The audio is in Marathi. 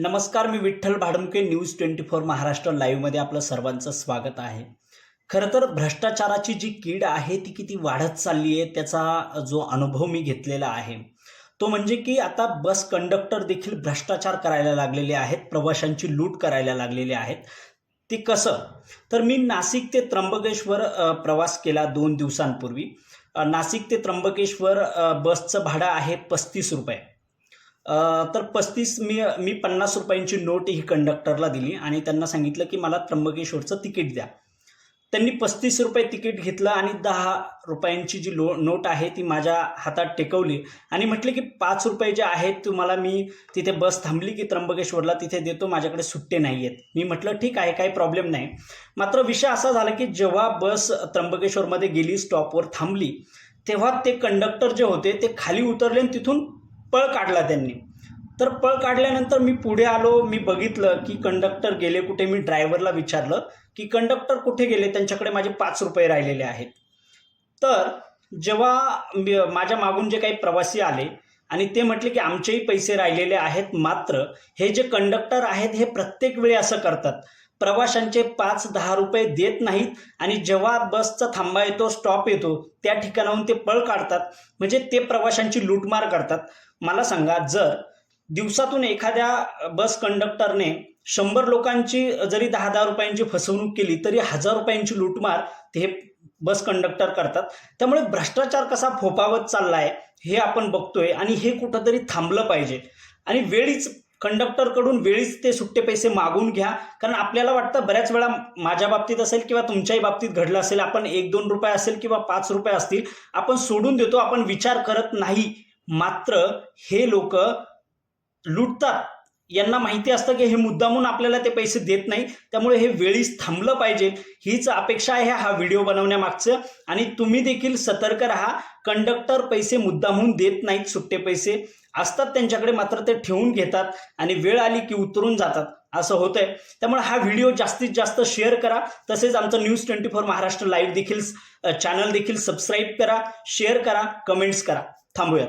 नमस्कार मी Vitthal Bhadmake news twenty four Maharashtra लाईव्हमध्ये आपलं सर्वांचं स्वागत आहे. खरं तर भ्रष्टाचाराची जी कीड आहे ती किती वाढत चालली आहे त्याचा जो अनुभव मी घेतलेला आहे तो म्हणजे की आता बस कंडक्टर देखील भ्रष्टाचार करायला लागलेले आहेत प्रवाशांची लूट करायला लागलेले आहेत. ते कसं? तर मी नाशिक ते त्र्यंबकेश्वर प्रवास केला दोन दिवसांपूर्वी. नाशिक ते त्र्यंबकेश्वर बसचं भाडं आहे पस्तीस रुपये. तर पस्तीस मी मी पन्नास रुपयांची नोट ही कंडक्टरला दिली आणि त्यांना सांगितलं की मला त्र्यंबकेश्वरचं तिकीट द्या. त्यांनी पस्तीस रुपये तिकीट घेतलं आणि दहा रुपयांची जी लो नोट आहे ती माझ्या हातात टेकवली आणि म्हटले की पाच रुपये जे आहेत तुम्हाला मी तिथे बस थांबली की त्र्यंबकेश्वरला तिथे देतो माझ्याकडे सुट्टे नाही आहेत मी म्हटलं ठीक आहे काही प्रॉब्लेम नाही. मात्र विषय असा झाला की जेव्हा बस त्र्यंबकेश्वरमध्ये गेली स्टॉपवर थांबली तेव्हा ते कंडक्टर जे होते ते खाली उतरले आणि तिथून पळ काढला त्यांनी. तर पळ काढल्यानंतर मी पुढे आलो मी बघितलं की कंडक्टर गेले कुठे मी ड्रायव्हरला विचारलं की कंडक्टर कुठे गेले? त्यांच्याकडे माझे पाच रुपये राहिलेले आहेत. तर जेव्हा माझ्या मागून जे काही प्रवासी आले आणि ते म्हटले की आमचेही पैसे राहिलेले आहेत मात्र हे जे कंडक्टर आहेत हे प्रत्येक वेळी असं करतात. प्रवाशांचे पाच दहा रुपये देत नाहीत आणि जेव्हा बसचा थांबा येतो स्टॉप येतो त्या ठिकाणाहून ते पळ काढतात. म्हणजे ते प्रवाशांची लूटमार करतात. मला सांगा जर दिवसातून एखाद्या बस कंडक्टरने शंभर लोकांची जरी दहा दहा रुपयांची फसवणूक केली तरी हजार रुपयांची लूटमार ते बस कंडक्टर करतात. त्यामुळे भ्रष्टाचार कसा फोपावत आहे हे आपण बघतोय आणि हे कुठंतरी थांबलं पाहिजे. आणि वेळीच कंडक्टरकडून वेळीच ते सुट्टे पैसे मागून घ्या. कारण आपल्याला वाटतं बऱ्याच वेळा माझ्या बाबतीत असेल किंवा तुमच्याही बाबतीत घडलं असेल आपण एक दोन रुपये असेल किंवा पाच रुपये असतील आपण सोडून देतो आपण विचार करत नाही. मात्र हे लोक लुटतात. यांना माहिती असतं की हे मुद्दामून आपल्याला ते पैसे देत नाही. त्यामुळे हे वेळीच थांबलं पाहिजे. हीच अपेक्षा आहे हा व्हिडिओ बनवण्यामागचं. आणि तुम्ही देखील सतर्क राहा. कंडक्टर पैसे मुद्दामून देत नाहीत सुट्टे पैसे. असतात त्यांच्याकडे मात्र ते ठेवून घेतात आणि वेळ आली की उतरून जातात. असं होतंय. त्यामुळे हा व्हिडिओ जास्तीत जास्त शेअर करा. तसेच आमचं news twenty four Maharashtra live देखील चॅनल देखील सबस्क्राईब करा शेअर करा कमेंट्स करा. थांबूयात.